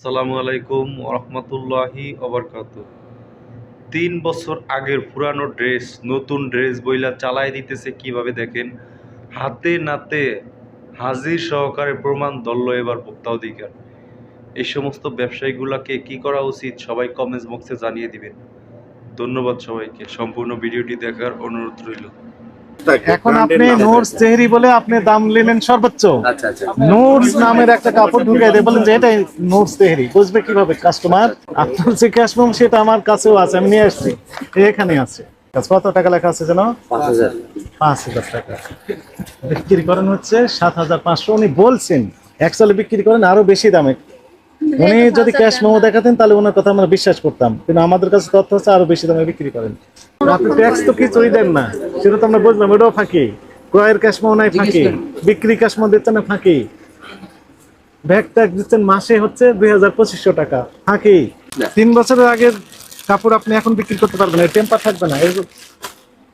আসসালামু আলাইকুম রহমতুল্লাহি অবরকাত তিন বছর আগের পুরানো ড্রেস, নতুন ড্রেস বইলা চালায় দিতেছে কীভাবে দেখেন? হাতে নাতে হাজির সহকারে প্রমাণ দল্ল এবার ভোক্তা অধিকার। এই সমস্ত ব্যবসায়ীগুলোকে কি করা উচিত সবাই কমেন্টস বক্সে জানিয়ে দিবেন। ধন্যবাদ সবাইকে। সম্পূর্ণ ভিডিওটি দেখার অনুরোধ রইল। এখন আপনি নোটস চেহারি বলে আপনি দাম নিলেন সর্বোচ্চ। আচ্ছা আচ্ছা। নোটস নামের একটা কাপড় দিয়ে বলেন যে এটাই নোটস বুঝবে কীভাবে কাস্টমার আপনার যে ক্যাশ মেমো সেটা আমার কাছেও আছে আমি নিয়ে আসছি। এখানে আছে। কত টাকা লেখা আছে যেন? পাঁচ হাজার। টাকা। বিক্রি করেন হচ্ছে সাত হাজার পাঁচশো। উনি বলছেন অ্যাকচুয়ালি বিক্রি করেন আরও বেশি দামে। উনি যদি ক্যাশ মেমো দেখাতেন তাহলে ওনার কথা আমরা বিশ্বাস করতাম। কিন্তু আমাদের কাছে তথ্য হচ্ছে আরও বেশি দামে বিক্রি করেন। আপনি ট্যাক্স তো কিছুই দেন না। সেটা তো আমরা বুঝলাম ওটাও ফাঁকি। ক্রয়ের ক্যাশ মেমো নাই ফাঁকি বিক্রি ক্যাশ দিচ্ছে দিচ্ছেন না ফাঁকি। ব্যাগ ট্যাগ দিচ্ছেন মাসে হচ্ছে দুই হাজার পঁচিশশো টাকা ফাঁকি। তিন বছরের আগের কাপড় আপনি এখন বিক্রি করতে পারবেন না টেম্পার থাকবে না। এর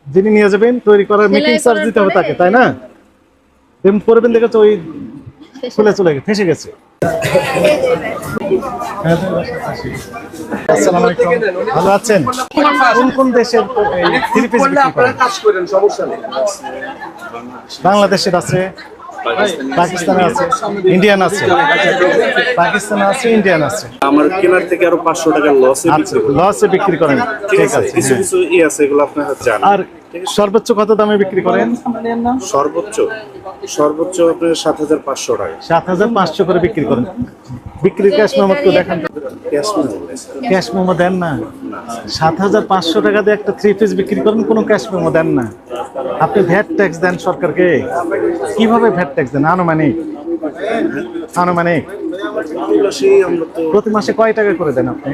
যিনি নিয়ে যাবেন তৈরি করার মেকিং চার্জ দিতে হবে তাকে তাই না? করবেন দেখেছ ওই খুলে চলে গেছে ফেসে গেছে। ভালো আছেন? কোন কোন দেশের থ্রি পিস বিক্রি করেন? কাজ করেন সমস্যা নেই বাংলাদেশের আছে পাকিস্তানে আছে ইন্ডিয়ান আছে পাকিস্তানে আছে ইন্ডিয়ান আছে। আমার কেনার থেকে আরও পাঁচশো টাকা লসে লসে বিক্রি করেন। ঠিক আছে কিছু হ্যাঁ। কিছু ই আছে এগুলো আপনার জানেন। আর সর্বোচ্চ কত দামে বিক্রি করেন? সর্বোচ্চ সর্বোচ্চ আপনার সাত হাজার পাঁচশো টাকা। সাত হাজার পাঁচশো করে বিক্রি করেন। বিক্রির ক্যাশ মেমো একটু দেখান। ক্যাশ ক্যাশ মেমো দেন। না? সাত হাজার পাঁচশো টাকা দিয়ে একটা থ্রি পিস বিক্রি করেন কোনো ক্যাশ মেমো দেন না। আপনি ভ্যাট ট্যাক্স দেন সরকারকে? কীভাবে ভ্যাট ট্যাক্স দেন? আনুমানিক। আনুমানিক। প্রতি মাসে কয় টাকা করে দেন আপনি?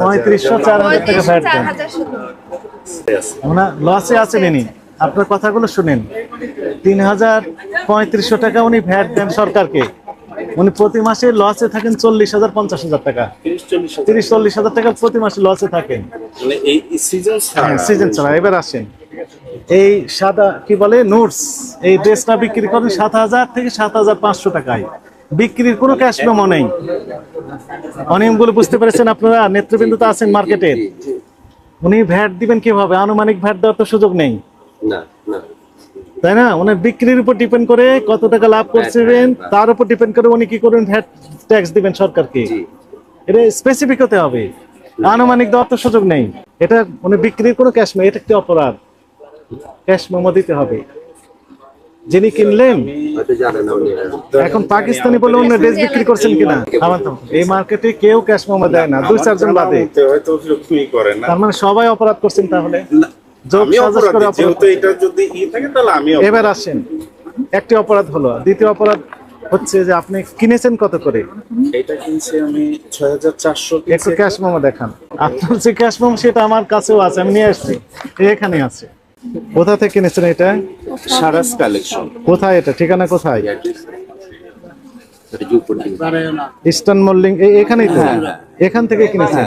পঁয়ত্রিশশো চার হাজার টাকা ভ্যাট দেন। ওনার লসে আছেন ইনি। আপনার কথাগুলো শুনেন। তিন হাজার পঁয়ত্রিশশো টাকা উনি ভ্যাট দেন সরকারকে। উনি প্রতি মাসে লসে থাকেন চল্লিশ হাজার পঞ্চাশ হাজার টাকা। তিরিশ চল্লিশ হাজার টাকা প্রতি মাসে লসে থাকেন। মানে সিজন সিজন ছাড়া এবার আসেন। এই সাদা কি বলে নোটস এই ড্রেসটা বিক্রি করেন সাত হাজার থেকে সাত হাজার পাঁচশো টাকায়। বিক্রির কোনো ক্যাশ মেমো নেই। অনিয়মগুলো বুঝতে পেরেছেন আপনারা? নেতৃবৃন্দ তো আছেন মার্কেটের উনি ভ্যাট দিবেন কীভাবে? আনুমানিক ভ্যাট দেওয়ার তো সুযোগ নেই। না না। তাই না? ওনার বিক্রির উপর ডিপেন্ড করে কত টাকা লাভ করছিলেন তার উপর ডিপেন্ড করে উনি কি করবেন? ভ্যাট ট্যাক্স দিবেন সরকারকে। এটা স্পেসিফিক হতে হবে। আনুমানিক দেওয়ার তো সুযোগ নেই। এটা উনি বিক্রির কোনো ক্যাশ এটা একটি অপরাধ। ক্যাশ মোমো দিতে হবে। যিনি কিনলেন এখন পাকিস্তানি বলে অন্য ড্রেস বিক্রি করছেন কিনা? আমার তো এই মার্কেটে কেউ ক্যাশ মেমো দেয় না দুই চারজন বাদে। তার মানে সবাই অপরাধ করছেন তাহলে। এবার আসেন। একটি অপরাধ হলো দ্বিতীয় অপরাধ হচ্ছে যে আপনি কিনেছেন কত করে? এটা কিনছি আমি ছয় হাজার চারশো একটু ক্যাশ মেমো দেখান। আপনার যে ক্যাশ মেমো সেটা আমার কাছেও আছে আমি নিয়ে আসছি। এখানে আছে। কোথা থেকে কিনেছেন এটা? সারাস কালেকশন। কোথায় এটা? ঠিকানা কোথায়? ইস্টার্ন মল্লিং এখানেই তো? এখান থেকে কিনেছেন?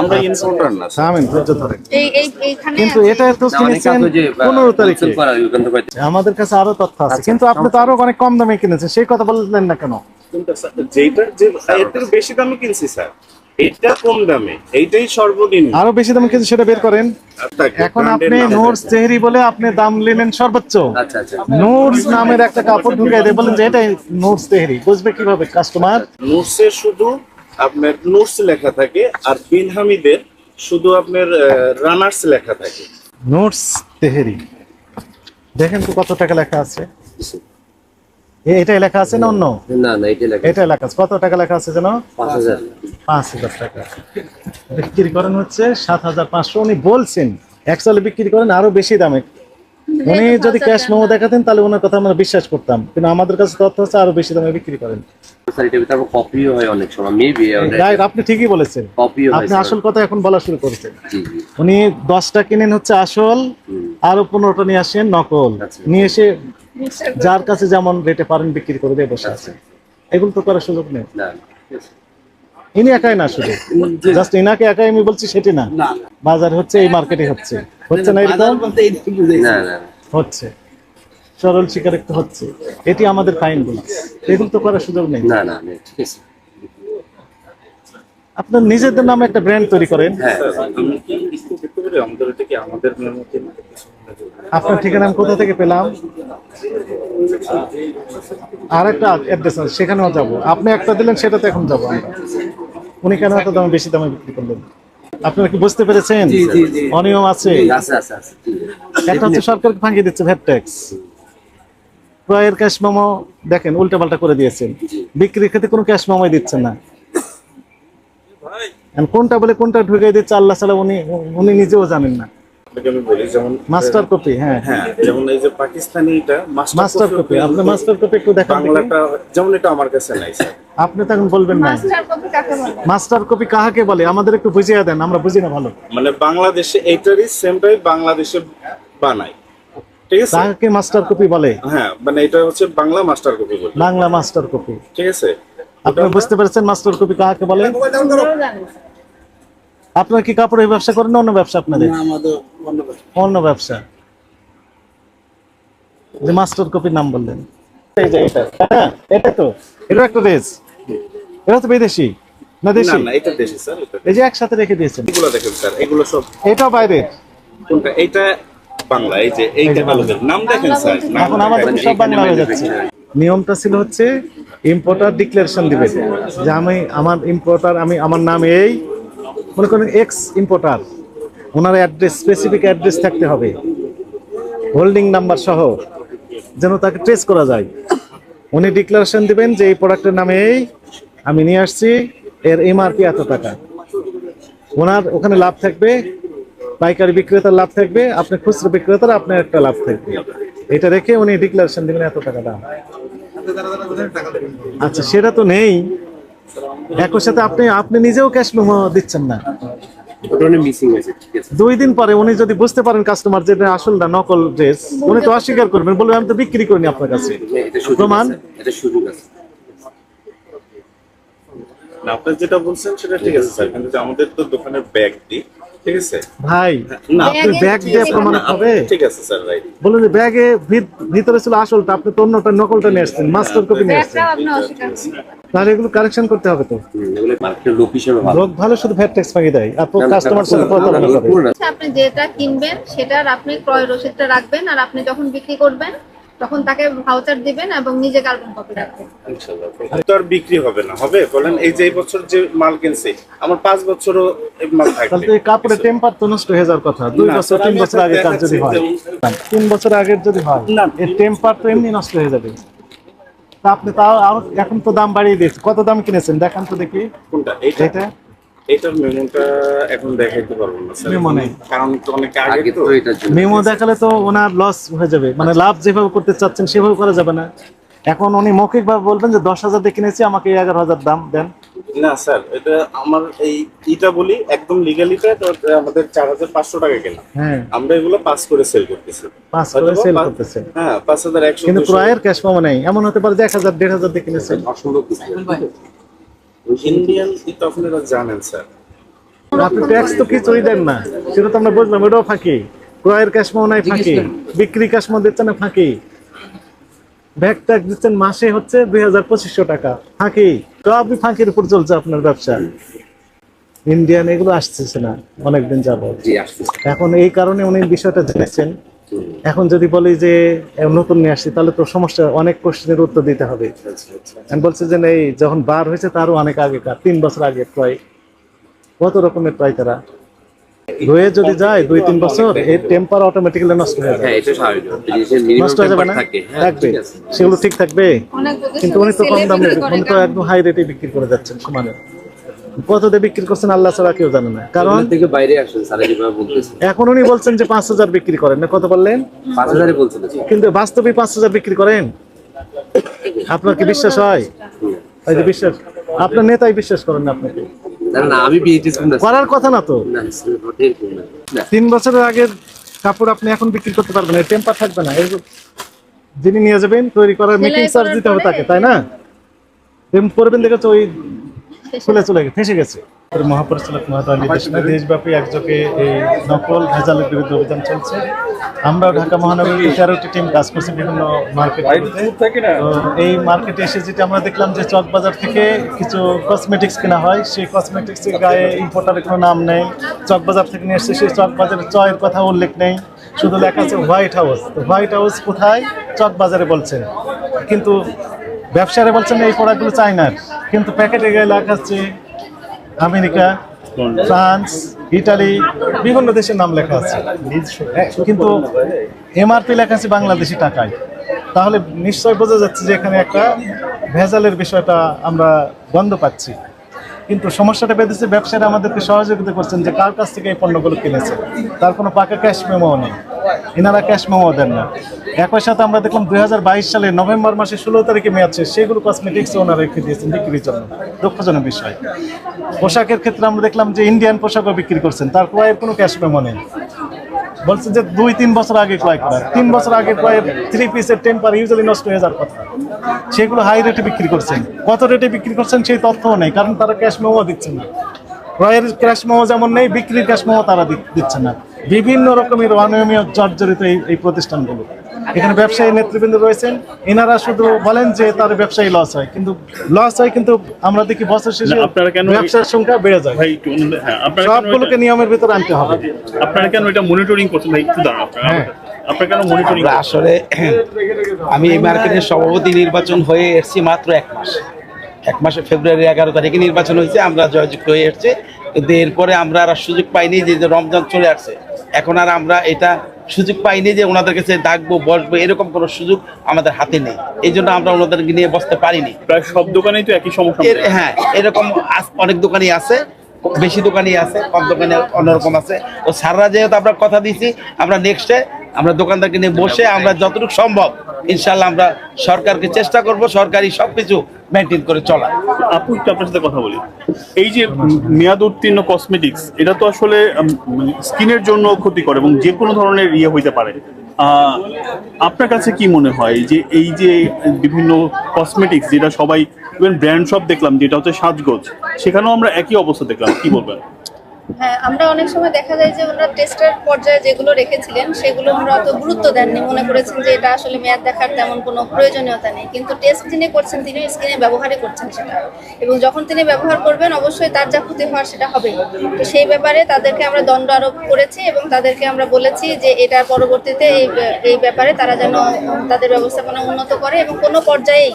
আমরা ইম্পোর্টার না থামেন ধৈর্য ধরেন। এই এই এইখানে কিন্তু এটা তো কিনেছেন পনেরো তারিখে। আমাদের কাছে আরও তথ্য আছে। কিন্তু আপনি তো আরও অনেক কম দামে কিনেছেন। সেই কথা বললেন না কেন? কোনটা যেটা যে বেশি দামে কিনছি স্যার। এটা কম দামে এইটাই সর্বনিম্ন। আরও বেশি দামে সেটা বের করেন। এখন আপনি। নোটস চেহারি বলে আপনি দাম নিলেন সর্বোচ্চ। আচ্ছা আচ্ছা। নোটস নামের একটা কাপড় ঢুকিয়ে দিয়ে বলেন যে এটাই নোটস তেহরি বুঝবে কীভাবে কাস্টমার নোটসে শুধু আপনার নোটস লেখা থাকে আর বিন হামিদের শুধু আপনার রানার্স লেখা থাকে। নোটস তেহরি দেখেন তো কত টাকা লেখা আছে। এটাই লেখা আছে না অন্য? না না এটা লেখা আছে। কত টাকা লেখা আছে যেন? পাঁচ হাজার। পাঁচ হাজার টাকা। বিক্রি করেন হচ্ছে সাত হাজার পাঁচশো। উনি বলছেন অ্যাকচুয়ালি বিক্রি করেন আরও বেশি দামে। উনি যদি ক্যাশ মেমো দেখাতেন তাহলে ওনার কথা আমরা বিশ্বাস করতাম। কিন্তু আমাদের কাছে তথ্য হচ্ছে আরও বেশি দামে বিক্রি করেন। স্যার কপিও হয় অনেক সময় মেবি আপনি ঠিকই বলেছেন। আপনি আসল কথা এখন বলা শুরু করেছেন। উনি দশটা কিনেন হচ্ছে আসল আরও পনেরোটা নিয়ে আসেন নকল। আচ্ছা। নিয়ে এসে যার কাছে যেমন রেটে পারেন বিক্রি করে দিয়ে বসে আছে এগুলো তো করার সুযোগ নেই। ইনি একাই না শুধু। জাস্ট ইনাকে একাই আমি বলছি সেটি না। বাজার হচ্ছে এই মার্কেটে হচ্ছে। হচ্ছে না এরকম না না হচ্ছে। সরল স্বীকার একটু হচ্ছে। এটি আমাদের ফাইন এগুলো তো করার সুযোগ নেই। না না, ঠিক আছে। আপনার নিজেদের নামে একটা ব্র্যান্ড তৈরি করেন। হ্যাঁ। আপনার ঠিকানা কোথা থেকে পেলাম? আর একটা অ্যাড্রেস আছে সেখানেও যাব। আপনি একটা দিলেন সেটাতে এখন যাব আমরা। উনি কেন এত দামে বেশি দামে বিক্রি করলেন? আপনারা কি বুঝতে পেরেছেন? অনিয়ম আছে। একটা হচ্ছে সরকারকে ফাঁকি দিচ্ছে ভ্যাট ট্যাক্স। ক্রয়ের ক্যাশ মেমো দেখেন উল্টা পাল্টা করে দিয়েছেন। বিক্রির ক্ষেত্রে কোনো ক্যাশ মেমোই দিচ্ছেন না। কোনটা বলে কোনটা ঢুকে দিচ্ছে আল্লাহ ছাড়া উনি উনি নিজেও জানেন না। আপনাকে আমি বলি যেমন মাস্টার কপি হ্যাঁ। হ্যাঁ যেমন এই যে পাকিস্তানি এটা মাস্টার কপি আপনি মাস্টার কপি একটু দেখান বাংলাটা যেমন এটা আমার কাছে নাই স্যার। আপনি তখন বলবেন না মাস্টার কপি কাকে বলে? কাহাকে বলে? আমাদের একটু বুঝিয়ে দেন আমরা বুঝি না ভালো। মানে বাংলাদেশে এইটারই সেমটাই বাংলাদেশে বানায়। ঠিক আছে? কাহাকে মাস্টার কপি বলে? হ্যাঁ মানে এটা হচ্ছে বাংলা মাস্টার কপি বলি বাংলা মাস্টার কপি ঠিক আছে? আপনি বুঝতে পেরেছেন মাস্টার কপি কাহাকে বলে? আপনার কি কাপড়ের ব্যবসা করেন অন্য ব্যবসা আপনাদের? অন্য ব্যবসা। যে মাস্টার কপির নাম বললেন। এই যে এটা। হ্যাঁ এটা তো। এটা একটা ড্রেস এটা তো বিদেশি না দেশি? না এটা দেশি স্যার এই যে একসাথে রেখে দিয়েছেন। এগুলো দেখেন স্যার এগুলো সব এটাও বাইরে। কোনটা? এটা বাংলা এই যে এইটা আলাদা নাম দেখেন স্যার এখন আমাদের সব বাংলা হয়ে যাচ্ছে। নিয়মটা ছিল হচ্ছে ইম্পোর্টার ডিক্লারেশন দিবে। যে আমি আমার ইম্পোর্টার আমি আমার নাম এই, মনে করেন ex importer owner address specific address থাকতে হবে। হোল্ডিং নাম্বার সহ, যেন তাকে ট্রেস করা যায়। উনি ডিক্লারেশন দিবেন যে এই প্রোডাক্টের নামে এই, আমি নিয়ে আসছি, এর এমআরপি এত টাকা। ওনার ওখানে লাভ থাকবে, পাইকারি বিক্রেতার লাভ থাকবে, আপনি খুচরো বিক্রেতার আপনার একটা লাভ থাকবে। এটা রেখে উনি ডিক্লারেশন দিবেন এত টাকা দাম। আচ্ছা সেটা তো নেই। একই সাথে আপনি আপনি নিজেও ক্যাশ মেমো দিচ্ছেন না। দুই দিন পরে উনি যদি বুঝতে পারেন কাস্টমার যে আসল না নকল ড্রেস উনি তো অস্বীকার করবেন বলবেন আমি তো বিক্রি করিনি আপনার কাছে। প্রমাণ? আছে এটা সুযোগ আছে না, আপনি যেটা বলছেন সেটা ঠিক আছে স্যার কিন্তু আমাদের তো দোকানের ব্যাগ দিই ঠিক আছে? ভাই না আপনি ব্যাগ দিয়ে প্রমাণ হবে। ঠিক আছে স্যার রাইট বলুন ব্যাগে ভিতরে ছিল আসলটা আপনি তো অন্যটা নকলটা নিয়ে আসছেন মাস্টার কপি নিয়ে আসছেন আপনি তাহলে এগুলো কারেকশন করতে হবে তো লোক হিসেবে ভালো লোক ভালো শুধু ভ্যাট ট্যাক্স ফাঁকি দেয় আর না, না, কাস্টমার সাথে প্রতারণা করে। আচ্ছা, আপনি যেটা কিনবেন সেটার আপনি ক্রয় রসিদটা রাখবেন আর আপনি যখন বিক্রি করবেন তখন তাকে ভাউচার দিবেন এবং নিজে কার্বন কপি রাখবেন। তো আর বিক্রি হবে না হবে? বলেন এই যে এই বছর যে মাল কিনছে আমার পাঁচ বছরও এই মাল থাকবে। এই টেম্পার তো নষ্ট হয়ে যাওয়ার কথা। বছর স্যার, তিন বছর আগে কাজ যদি হয়। দেখাচ্ছি বছর আগের যদি হয় না। টেম্পার তো এমনি নষ্ট হয়ে যাবে। তা আপনি তাও আরও এখন তো দাম বাড়িয়ে দিয়েছে। কত দাম কিনেছেন? দেখান তো দেখি। কোনটা? এইটা? এটা এটার মেমোটা এখন দেখাইতে পারব না স্যার। মেমো নেই। কারণ তো অনেক আগে তো। মেমো দেখালে তো ওনার লস হয়ে যাবে। মানে লাভ যেভাবে করতে চাচ্ছেন সেভাবে করা যাবে না। এখন উনি মৌখিক ভাবে বলবেন যে দশ হাজার দিয়ে কিনেছি আমাকে এগারো হাজার দাম দেন। না স্যার এটা আমার এই ইটা বলি একদম লিগালিটা আমাদের চার হাজার পাঁচশো টাকা কেনা। হ্যাঁ। আমরা এগুলো পাস করে সেল করতেছি। করে সেল হ্যাঁ পাঁচ হাজার একশো কিন্তু। ক্রয়ের ক্যাশ মেমো নেই। এমন হতে পারে যে এক হাজার দেড় হাজার দিয়ে কিনেছেন। অসম্ভব কিছু। ইন্ডিয়ান ই তো আপনারা জানেন স্যার। আপনি ট্যাক্স তো কিছুই দেন না। সেটা তো আমরা বুঝলাম এটাও ফাঁকি। ক্রয়ের নাই ফাঁকি। বিক্রি দিচ্ছেন না ফাঁকি। ব্যাগ ট্যাক্স দিচ্ছেন মাসে হচ্ছে দুই হাজার পঁচিশশো টাকা। ফাঁকি। ফাঁকির উপর চলছে আপনার ব্যবসা। ইন্ডিয়ান এগুলো আসতেছে না অনেকদিন যাবত জি এখন এই কারণে উনি বিষয়টা জেনেছেন এখন যদি বলি যে নতুন নিয়ে আসছি তাহলে তো সমস্যা অনেক কোশ্চেনের উত্তর দিতে হবে। আচ্ছা আচ্ছা। আমি বলছি যে এই যখন বার হয়েছে তারও অনেক আগেকার তিন বছর আগে প্রায়। কত রকমের প্রায় তারা? রয়ে যদি যায় দুই তিন বছর এই টেম্পার অটোমেটিক্যালি নষ্ট হয়ে যাবে। হ্যাঁ নষ্ট হয়ে যাবে না? হ্যাঁ থাকবে। সেগুলো ঠিক থাকবে। কিন্তু উনি তো কম দামে উনি তো একদম হাই রেটে বিক্রি করে যাচ্ছেন সমানে। কত দিয়ে বিক্রি করছেন আল্লাহ ছাড়া কেউ জানে না। কারণ থেকে বাইরে আসেন যেভাবে এখন উনি বলছেন যে পাঁচ হাজার বিক্রি করেন। না কত বললেন? পাঁচ কিন্তু বাস্তবে পাঁচ হাজার বিক্রি করেন? আপনার কি বিশ্বাস হয়? এই যে বিশ্বাস? আপনার নেতাই বিশ্বাস করেন না আপনাকে? করার কথা না তো? না স্যার এরকম না। না। তিন বছরের আগের কাপড় আপনি এখন বিক্রি করতে পারবেন না টেম্পার থাকবে না। যিনি নিয়ে যাবেন তৈরি করার মেকিং চার্জ দিতে হবে তাকে তাই না? করবেন দেখেছ ওই খুলে চলে গেছে, ফেসে গেছে। মহাপরিচালক মহোদয় নির্দেশনায় দেশব্যাপী একযোগে এই নকল ভেজালের বিরুদ্ধে অভিযান চলছে। আমরা ঢাকা মহানগরীতে তেরোটি টিম কাজ করছি বিভিন্ন মার্কেট এই মার্কেটে এসে যেটা আমরা দেখলাম যে চকবাজার থেকে কিছু কসমেটিক্স কেনা হয়, সেই কসমেটিক্সের গায়ে ইম্পোর্টারের কোনো নাম নেই। চকবাজার থেকে নিয়ে এসছে সেই চকবাজারের চয়ের কথা উল্লেখ নেই। শুধু লেখা আছে হোয়াইট হাউস হোয়াইট হাউস কোথায়? চকবাজারে বলছেন। কিন্তু ব্যবসায়ীরা বলছেন এই প্রোডাক্টগুলো চায়নার, কিন্তু প্যাকেটে গায়ে লেখা আছে আমেরিকা, ফ্রান্স ইটালি বিভিন্ন দেশের নাম লেখা আছে। কিন্তু এমআরপি লেখা আছে বাংলাদেশি টাকায়। তাহলে নিশ্চয় বোঝা যাচ্ছে যে এখানে একটা ভেজালের বিষয়টা আমরা বন্ধ পাচ্ছি। কিন্তু সমস্যাটা বেঁধেছে ব্যবসায়ীরা আমাদেরকে সহযোগিতা করছেন যে কার কাছ থেকে এই পণ্যগুলো কিনেছে। তার কোনো পাকা ক্যাশ মেমো নেই। এনারা ক্যাশ মেমো দেন না। একই সাথে আমরা দেখলাম দুই হাজার বাইশ সালে নভেম্বর মাসে ষোলো তারিখে মেয়াদ শেষ। সেগুলো কসমেটিক্স ওনারা রেখে দিয়েছেন বিক্রির জন্য। দুঃখজনক বিষয়। পোশাকের ক্ষেত্রে আমরা দেখলাম যে ইন্ডিয়ান পোশাকও বিক্রি করছেন। তার ক্রয়ের কোনো ক্যাশ মেমো নেই। বলছে যে দুই তিন বছর আগে ক্রয় করা। তিন বছর আগে ক্রয়ের থ্রি পিসের টেম্পার ইউজুয়ালি নষ্ট হয়ে যাওয়ার কথা। সেগুলো হাই রেটে বিক্রি করছেন। কত রেটে বিক্রি করছেন সেই তথ্যও নেই, কারণ তারা ক্যাশ মেমো দিচ্ছে না। ক্রয়ের ক্যাশ মেমো যেমন নেই, বিক্রির ক্যাশ মেমো তারা দিচ্ছে না। বিভিন্ন রকমের অনিয়মীয় জর্জরিত এই এই প্রতিষ্ঠানগুলো। এখানে ব্যবসায়ী নেতৃবৃন্দ রয়েছেন। এনারা শুধু বলেন যে তার ব্যবসায়ী লস হয় কিন্তু লস হয় কিন্তু আমরা দেখি বছর শেষে আপনারা কেন- ব্যবসার সংখ্যা বেড়ে যায়। ভাই হ্যাঁ সবগুলোকে নিয়মের ভিতরে আনতে হবে। আপনারা কেন এটা মনিটরিং করছেন? ভাই একটু দাঁড়ান আপনারা। হ্যাঁ। আপনারা কেন মনিটরিং আসলে আমি এই মার্কেটের সভাপতি নির্বাচন হয়ে এসেছি মাত্র এক মাস। এক মাসে ফেব্রুয়ারি এগারো তারিখে নির্বাচন হয়েছে আমরা জয়যুক্ত হয়ে এসেছি। কিন্তু এরপরে আমরা আর সুযোগ পাইনি যে রমজান চলে আসছে। এখন আর আমরা এটা সুযোগ পাইনি যে ওনাদের কাছে ডাকবো বসবো এরকম কোনো সুযোগ আমাদের হাতে নেই। এই জন্য আমরা ওনাদেরকে নিয়ে বসতে পারিনি। প্রায় সব দোকানেই তো একই সমস্যা হ্যাঁ এরকম অনেক দোকানই আছে বেশি দোকানই আছে কম দোকানে অন্যরকম আছে। তো সাররা যেহেতু আমরা কথা দিয়েছি আমরা নেক্সটে আমরা দোকানদারকে নিয়ে বসে আমরা যতটুকু সম্ভব ইনশাল্লাহ আমরা সরকারকে চেষ্টা করব সরকারি সবকিছু মেনটেন করে চলা আপু, একটু আপনার সাথে কথা বলি। এই যে মেয়াদ উত্তীর্ণ কসমেটিক্স এটা তো আসলে স্কিনের জন্য ক্ষতি করে এবং যে কোনো ধরনের ইয়ে হইতে পারে। আপনার কাছে কি মনে হয় যে এই যে বিভিন্ন কসমেটিক্স যেটা সবাই ইভেন ব্র্যান্ড শপ দেখলাম, যেটা হচ্ছে সাজগোজ, সেখানেও আমরা একই অবস্থা দেখলাম, কি বলবেন? হ্যাঁ আমরা অনেক সময় দেখা যায় যে ওনারা টেস্টের পর্যায়ে যেগুলো রেখেছিলেন, সেগুলো ওনারা অত গুরুত্ব দেননি। মনে করেছেন যে এটা আসলে মেয়াদ দেখার তেমন কোনো প্রয়োজনীয়তা নেই। কিন্তু টেস্ট যিনি করছেন তিনি স্কিনে ব্যবহারই করছেন সেটা। এবং যখন তিনি ব্যবহার করবেন, অবশ্যই তার যা ক্ষতি হওয়ার সেটা হবেই তো সেই ব্যাপারে তাদেরকে আমরা দণ্ড আরোপ করেছি এবং তাদেরকে আমরা বলেছি যে এটার পরবর্তীতে এই এই ব্যাপারে তারা যেন তাদের ব্যবস্থাপনা উন্নত করে এবং কোনো পর্যায়েই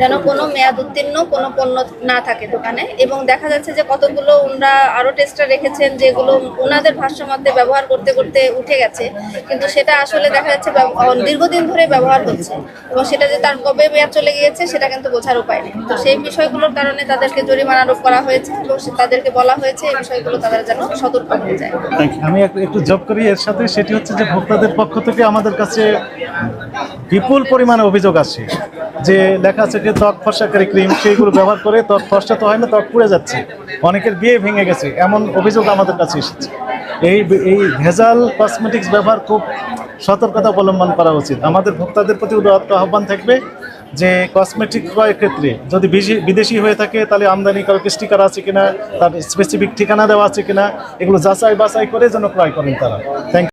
যেন কোনো মেয়াদ উত্তীর্ণ কোনো পণ্য না থাকে দোকানে। এবং দেখা যাচ্ছে যে কতগুলো ওনারা আরও টেস্টার রেখেছেন যেগুলো ওনাদের ভাষ্যমতে ব্যবহার করতে করতে উঠে গেছে, কিন্তু সেটা আসলে দেখা যাচ্ছে দীর্ঘদিন ধরে ব্যবহার হচ্ছে এবং সেটা যে তার কবে মেয়াদ চলে গিয়েছে সেটা কিন্তু বোঝার উপায় নেই। তো সেই বিষয়গুলোর কারণে তাদেরকে জরিমানা আরোপ করা হয়েছে এবং তাদেরকে বলা হয়েছে এই বিষয়গুলো তারা যেন সতর্ক হয়ে যায়। আমি এক- একটু জব করি এর সাথে। সেটি হচ্ছে যে ভোক্তাদের পক্ষ থেকে আমাদের কাছে বিপুল পরিমাণে অভিযোগ আসে যে লেখা আছে যে ত্বক ফর্সাকারী ক্রিম, সেইগুলো ব্যবহার করে ত্বক ফর্সা তো হয় না, ত্বক পুড়ে যাচ্ছে। অনেকের বিয়ে ভেঙে গেছে। এমন অভিযোগ আমাদের কাছে এসেছে। এই এই ভেজাল কসমেটিক্স ব্যবহার খুব সতর্কতা অবলম্বন করা উচিত। আমাদের ভোক্তাদের প্রতি উদাত্ত আহ্বান থাকবে যে কসমেটিক ক্রয়ের ক্ষেত্রে যদি বিদেশি- হয়ে থাকে, তাহলে আমদানি করার স্টিকার আছে কিনা, তার স্পেসিফিক ঠিকানা দেওয়া আছে কিনা, এগুলো যাচাই বাছাই করে যেন ক্রয় করেন তারা। থ্যাংক